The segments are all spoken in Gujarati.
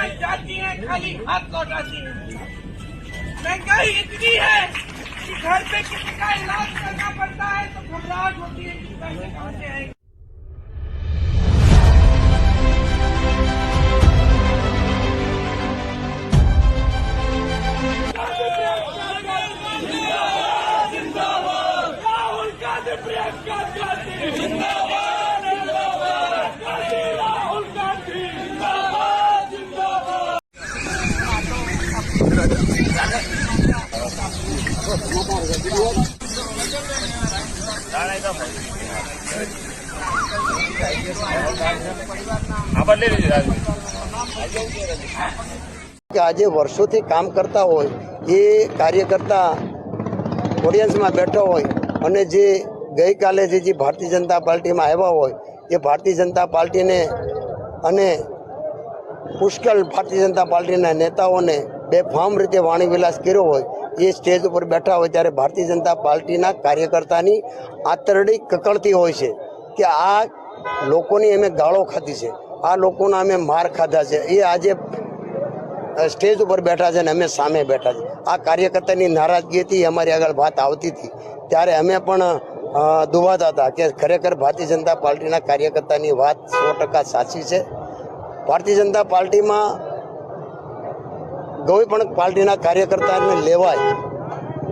दुकान जाती हैं, खाली हाथ लौटाती हैं। महँगाई इतनी है कि घर पे किसी का इलाज करना पड़ता है तो घबराहट होती है कि पैसे कहाँ से आएँगे। जिंदाबाद। કે આજે વર્ષોથી કામ કરતા હોય, એ કાર્યકર્તા ઓડિયન્સમાં બેઠો હોય, અને જે ગઈકાલે જે ભારતીય જનતા પાર્ટીમાં આવ્યા હોય, એ ભારતીય જનતા પાર્ટીને અને પુષ્કળ ભારતીય જનતા પાર્ટીના નેતાઓને બેફામ રીતે વાણીવિલાસ કર્યો હોય, એ સ્ટેજ ઉપર બેઠા હોય ત્યારે ભારતીય જનતા પાર્ટીના કાર્યકર્તાની આંતરડી કકળતી હોય છે કે આ લોકોની અમે ગાળો ખાધી છે, આ લોકોના અમે માર ખાધા છે, એ આજે સ્ટેજ ઉપર બેઠા છે અને અમે સામે બેઠા છે. આ કાર્યકર્તાની નારાજગી હતી અમારી આગળ વાત આવતી હતી. ત્યારે અમે પણ દુભાતા હતા કે ખરેખર ભારતીય જનતા પાર્ટીના કાર્યકર્તાની વાત સો ટકા સાચી છે. ભારતીય જનતા પાર્ટીમાં કોઈ પણ પાર્ટીના કાર્યકર્તાને લેવાય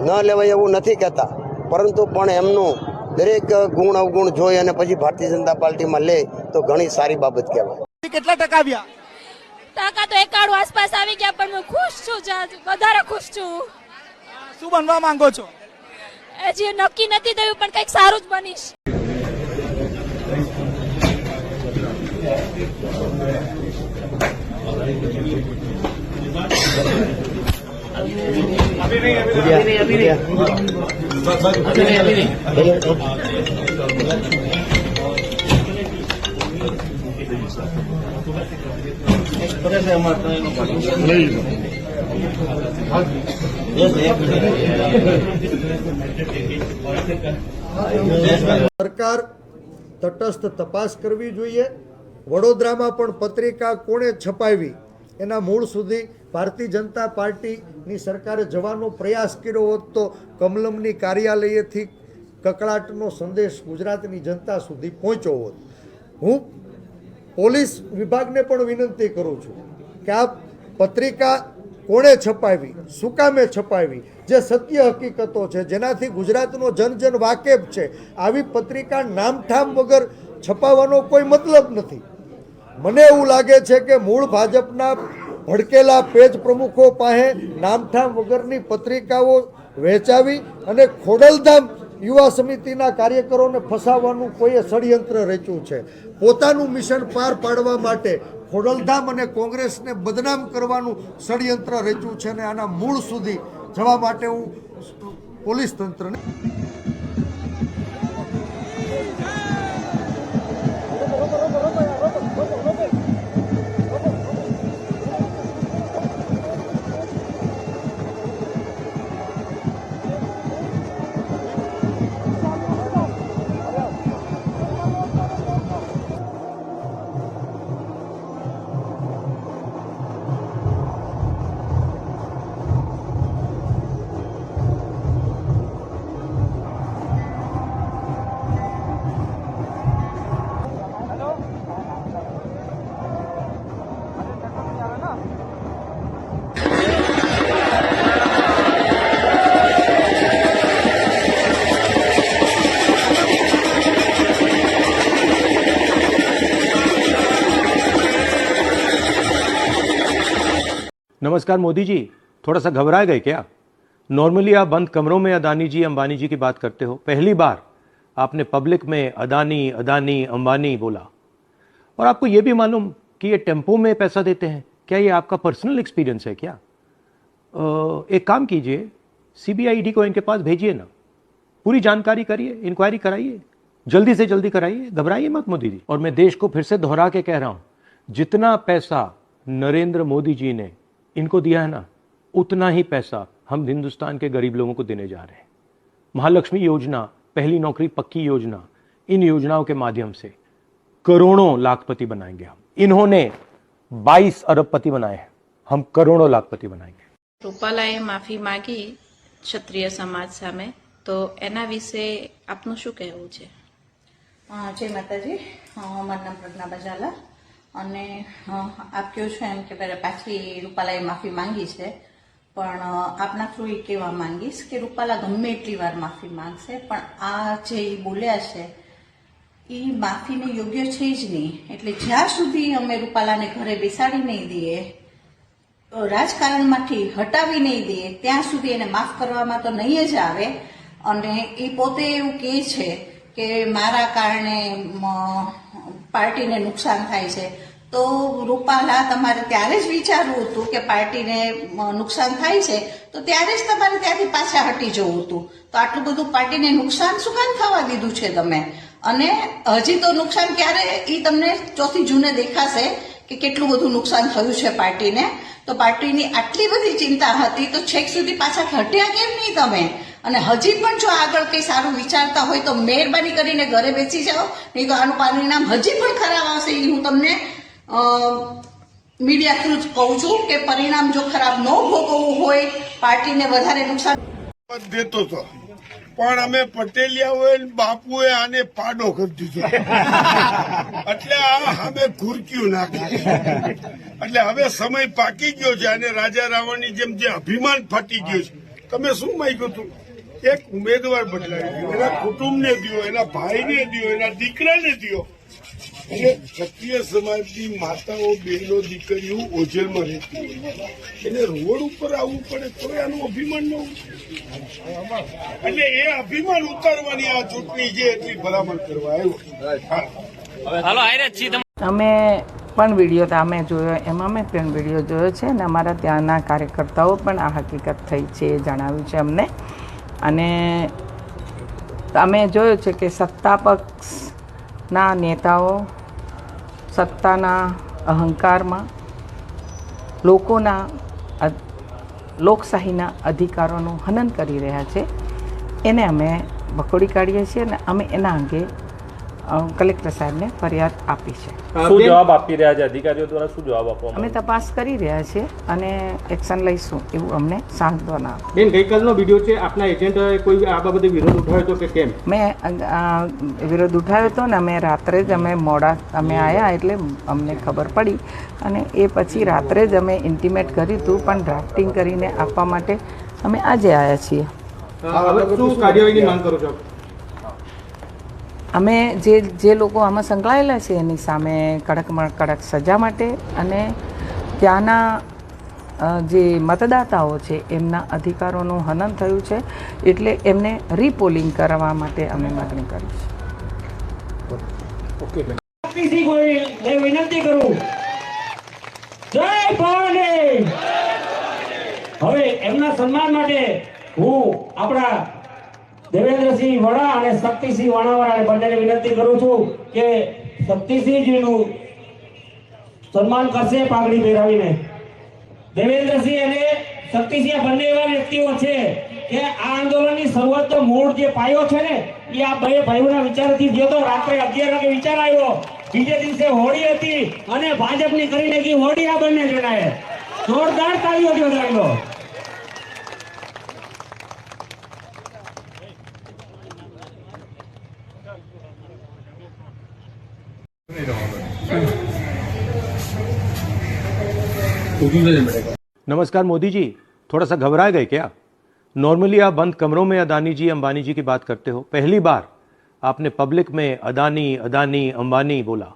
ન લેવાય એવું નથી કહેતા. પરંતુ પણ એમનું દરેક ગુણ અવગુણ જોઈ અને પછી ભારતીય જનતા પાર્ટીમાં લે તો ઘણી સારી બાબત કહેવાય. કેટલા ટકા આવ્યા? ટકા તો એકાણું આસપાસ આવી ગયા પણ હું ખુશ છું જા- વધારે ખુશ છું. શું બનવા માંગો છો? હજી નક્કી નથી થયું પણ કંઈક સારું જ બનીશ. સરકાર તટસ્થ તપાસ કરવી જોઈએ. વડોદરામાં પણ પત્રિકા કોણે છપાવી? એના મૂળ સુધી ભારતીય જનતા પાર્ટીની સરકારે જવાનો પ્રયાસ કર્યો હોત તો કમલમની કાર્યાલયેથી કકળાટનો સંદેશ ગુજરાતની જનતા સુધી પહોંચ્યો હોત. હું પોલીસ વિભાગને પણ વિનંતી કરું છું કે આ પત્રિકા કોણે છપાવી, શું છપાવી, જે સત્ય હકીકતો છે, જેનાથી ગુજરાતનો જનજન વાકેફ છે, આવી પત્રિકા નામઠામ વગર છપાવવાનો કોઈ મતલબ નથી. મને એવું લાગે છે કે મૂળ ભાજપના ભડકેલા પેજ પ્રમુખો પાસે નામઠામ વગરની પત્રિકાઓ વહેંચાવી અને ખોડલધામ યુવા સમિતિના કાર્યકરોને ફસાવવાનું કોઈએ ષડયંત્ર રચ્યું છે. પોતાનું મિશન પાર પાડવા માટે ખોડલધામ અને કોંગ્રેસને બદનામ કરવાનું ષડયંત્ર રચ્યું છે અને આના મૂળ સુધી જવા માટે હું પોલીસ તંત્રને नमस्कार मोदी जी। थोड़ा सा घबराए गए क्या? नॉर्मली आप बंद कमरों में अदानी जी, अंबानी जी की बात करते हो। पहली बार आपने पब्लिक में अदानी अदानी, अंबानी बोला। और आपको ये भी मालूम कि ये टेंपो में पैसा देते हैं। क्या ये आपका पर्सनल एक्सपीरियंस है क्या? एक काम कीजिए सीबीआई को इनके पास भेजिए ना। पूरी जानकारी करिए इंक्वायरी कराइए। जल्दी से जल्दी कराइए। घबराइए मत मोदी जी। और मैं देश को फिर से दोहरा के कह रहा हूँ, जितना पैसा नरेंद्र मोदी जी ने इनको दिया है ना उतना ही पैसा हम हिंदुस्तान के गरीब लोगों को देने जा रहे हैं महालक्ष्मी योजना पहली नौकरी पक्की योजना इन योजनाओं के माध्यम से करोड़ों लाखपति बनाएंगे हम इन्होंने 22 अरबपति बनाए हैं हम करोड़ों लाखपति बनाएंगे રૂપાલાએ માફી માંગી ક્ષત્રિય સમાજ સામે તો એના વિશે આપનું શું કહેવું છે અ, જય માતાજી અ, મારું નામ પ્રજ્ઞા બજાલા અને આપ્યો છો એમ કે પહેલા પાછી રૂપાલાએ માફી માંગી છે, પણ આપના થ્રુ એ કહેવા માંગીશ કે રૂપાલા ગમે એટલી વાર માફી માંગશે, પણ આ જે બોલ્યા છે એ માફીને યોગ્ય છે જ નહીં. એટલે જ્યાં સુધી અમે રૂપાલાને ઘરે બેસાડી નહીં દઈએ રાજકારણમાંથી હટાવી નહીં દઈએ, ત્યાં સુધી એને માફ કરવામાં તો નહીં જ આવે. અને એ પોતે એવું કહે છે કે મારા કારણે પાર્ટીને નુકસાન થાય છે. તો રૂપાલા તમારે ત્યારે જ વિચારવું હતું કે પાર્ટીને નુકસાન થાય છે, તો ત્યારે જ તમારે ત્યાંથી પાછા હટી જવું હતું. તો આટલું બધું પાર્ટીને નુકસાન શું કામ થવા દીધું છે તમે? અને હજી તો નુકસાન ક્યારે એ તમને ચોથી જૂને દેખાશે કે કેટલું બધું નુકસાન થયું છે પાર્ટીને? તો પાર્ટીની આટલી બધી ચિંતા હતી, તો છેક સુધી પાછા હટ્યા કેમ નહીં તમે? અને હજી પણ જો આગળ કંઈ સારું વિચારતા હોય તો મહેરબાની કરીને ઘરે બેસી જાઓ, નહીં તો આનું પરિણામ હજી પણ ખરાબ આવશે, એ હું તમને મીડિયા થ્રુ જ કહું છું કે પરિણામ જો ખરાબ ન ભોગવવું હોય, પાર્ટીને વધારે નુકસાન દેતો હતો પણ અમે પટેલિયાઓએ હોય બાપુએ આને પાડો કરી દીધો. એટલે આ અમે ઘુરક્યું નાખ્યું એટલે હવે સમય પાકી ગયો છે અને રાજા રાવણની જેમ જે અભિમાન ફાટી ગયો છે. તમે શું માગ્યું હતું? એક ઉમેદવાર બદલાવી દો એના કુટુંબને દો એના ભાઈને દો એના દીકરાને દો અને ક્ષત્રિય સમાજની માતાઓ બહેનો દીકરીઓ ઓજેલમાં રહેતી એટલે રોડ ઉપર આવવું પડે તો આનું અભિમાન ન એટલે એ અભિમાન ઉતારવાની આ ચૂંટણી છે એટલી ભલામણ કરવા આવ્યો. અમે પણ વીડિયો અમે જોયો એમાં મેં પણ વીડિયો જોયો છે અને અમારા ત્યાંના કાર્યકર્તાઓ પણ આ હકીકત થઈ છે એ જણાવ્યું છે અમને. અને અમે જોયું છે કે સત્તા પક્ષના નેતાઓ સત્તાના અહંકારમાં, લોકોના લોકશાહીના અધિકારોનું હનન કરી રહ્યા છે. એને અમે બકોડી કાઢીએ છીએ અને અમે એના અંગે કલેક્ટર સાહેબને ફરિયાદ આપી છે. શું જવાબ આપી રહ્યા છે? અધિકારીઓ દ્વારા શું જવાબ આપવા અમે તપાસ કરી રહ્યા છીએ અને એક્શન લઈશું એવું અમને સાંત્વના. બેન ગઈકાલનો વીડિયો છે. આપના એજન્ટે કોઈ આ બાબતે વિરોધ ઉઠાવ્યો હતો કે કેમ? મેં વિરોધ ઉઠાવ્યો હતો ને અમે રાત્રે જ અમે મોડા અમે આવ્યા એટલે અમને ખબર પડી અને એ પછી રાત્રે જ અમે ઇન્ટિમેટ કર્યું હતું પણ ડ્રાફ્ટિંગ કરીને આપવા માટે અમે આજે આવ્યા છીએ. હવે શું કાર્યવાહીની માંગ કરો છો અમે જે જે લોકો આમાં સંકળાયેલા છે એની સામે કડકમાં કડક સજા માટે અને ત્યાંના જે મતદાતાઓ છે એમના અધિકારોનું હનન થયું છે એટલે એમને રીપોલિંગ કરવા માટે અમે માગણી કરી છે. વિનંતી કરું. જય ભવાની હવે એમના સન્માન માટે હું આપણા દેવેન્દ્રસિંહ વડા અને શક્તિસિંહ વાણાવાળાને બંનેને વિનંતી કરું છું કે શક્તિસિંહજીનું સન્માન કરશે પાઘડી પહેરાવીને. દેવેન્દ્રસિંહ અને શક્તિસિંહ બંને એવા વ્યક્તિઓ છે કે આ આંદોલનની શરૂઆતનો મૂળ જે પાયો છે ને, એ આ બે ભાઈઓના વિચારથી થયો તો રાત્રે અગિયાર વાગે વિચાર આવ્યો. બીજે દિવસે હોળી હતી અને ભાજપની કરી નાખી હોળી આ બંને જણાએ. જોરદાર नमस्कार मोदी जी, थोड़ा सा घबरा गए क्या? नॉर्मली आप बंद कमरों में अदानी जी, अंबानी जी की बात करते हो। पहली बार आपने पब्लिक में अदानी अदानी, अंबानी बोला।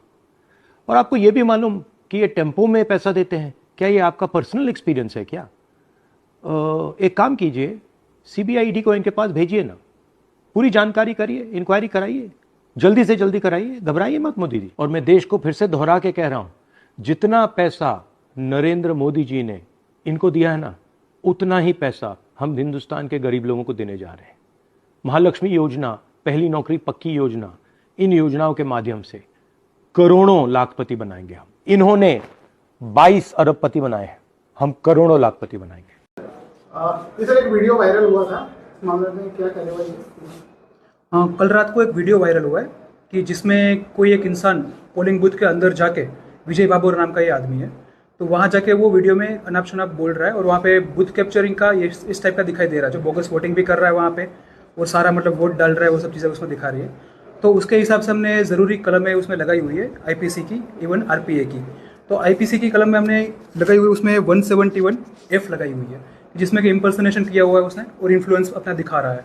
और आपको ये भी मालूम कि ये टेंपो में पैसा देते हैं। क्या ये आपका पर्सनल एक्सपीरियंस है क्या? एक काम कीजिए सीबीआईडी को इनके पास भेजिए ना। पूरी जानकारी करिए इंक्वायरी कराइए। जल्दी से जल्दी कराइए, घबराइए मत मोदी जी। और मैं देश को फिर से दोहरा के कह रहा हूँ, जितना पैसा नरेंद्र मोदी जी ने इनको दिया है ना उतना ही पैसा हम हिंदुस्तान के गरीब लोगों को देने जा रहे हैं। महालक्ष्मी योजना पहली नौकरी पक्की योजना इन योजनाओं के माध्यम से करोड़ों लाखपति बनाएँगे हम। इन्होंने 22 अरबपति बनाए हैं। हम करोड़ों लाखपति बनाएँगे। एक वीडियो वायरल हुआ था मामले में क्या कार्रवाई हाँ, कल रात को एक वीडियो वायरल हुआ है कि जिसमें कोई एक इंसान पोलिंग बूथ के अंदर जाके विजय बाबूर नाम का ये आदमी है। तो वहाँ जाके वो वीडियो में अनाप शनाप बोल रहा है और वहाँ पे बुथ कैप्चरिंग का ये इस टाइप का दिखाई दे रहा है, जो बोगस वोटिंग भी कर रहा है वहाँ पे और सारा मतलब वोट डाल रहा है, वो सब चीज़ें उसमें दिखा रही है। तो उसके हिसाब से हमने ज़रूरी कलमें उसमें लगाई हुई है आईपीसी की इवन आरपीए की। तो आईपीसी की कलम में हमने लगाई हुई, उसमें 171 एफ़ लगाई हुई है, जिसमें कि इम्पर्सनेशन किया हुआ है उसने और इन्फ्लुएंस अपना दिखा रहा है।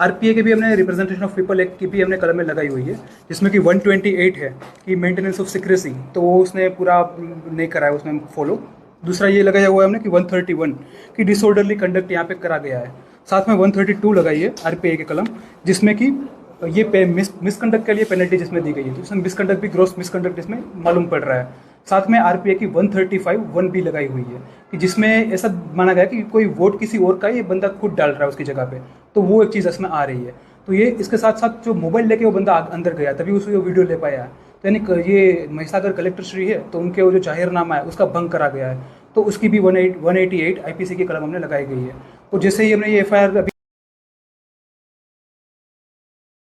आरपीए के भी हमने रिप्रेजेंटेशन ऑफ़ पीपल एक्ट की भी हमने कलम में लगाई हुई है, जिसमें कि 128 है कि मेंटेनेंस ऑफ़ सिक्रेसी तो वो उसने पूरा नहीं कराया उसमें फॉलो दूसरा ये लगाया हुआ है हमने कि 131 कि डिसऑर्डरली कंडक्ट यहाँ पे करा गया है। साथ में 132 लगाई है आरपीए के कलम, जिसमें कि ये मिसकंडक्ट के लिए पेनल्टी जिसमें दी गई है। तो उसमें मिसकंडक्ट भी ग्रोस मिसकंडक्ट इसमें मालूम पड़ रहा है। साथ में आरपीए की 135 वन बी लगाई हुई है, कि जिसमें ऐसा माना गया कि कोई वोट किसी और का ये बंदा खुद डाल रहा है उसकी जगह पे तो वो एक चीज़ इसमें आ रही है। तो ये इसके साथ साथ जो मोबाइल लेके वो बंदा अंदर गया, तभी उसको वीडियो ले पाया। तो यानी ये महिसागर कलेक्टर श्री है तो उनके वो जो जाहिरनामा है, उसका भंग करा गया है। तो उसकी भी one eight one eighty eight I P C की कलम हमने लगाई गई है। और जैसे ही हमने ये एफ़ आई आर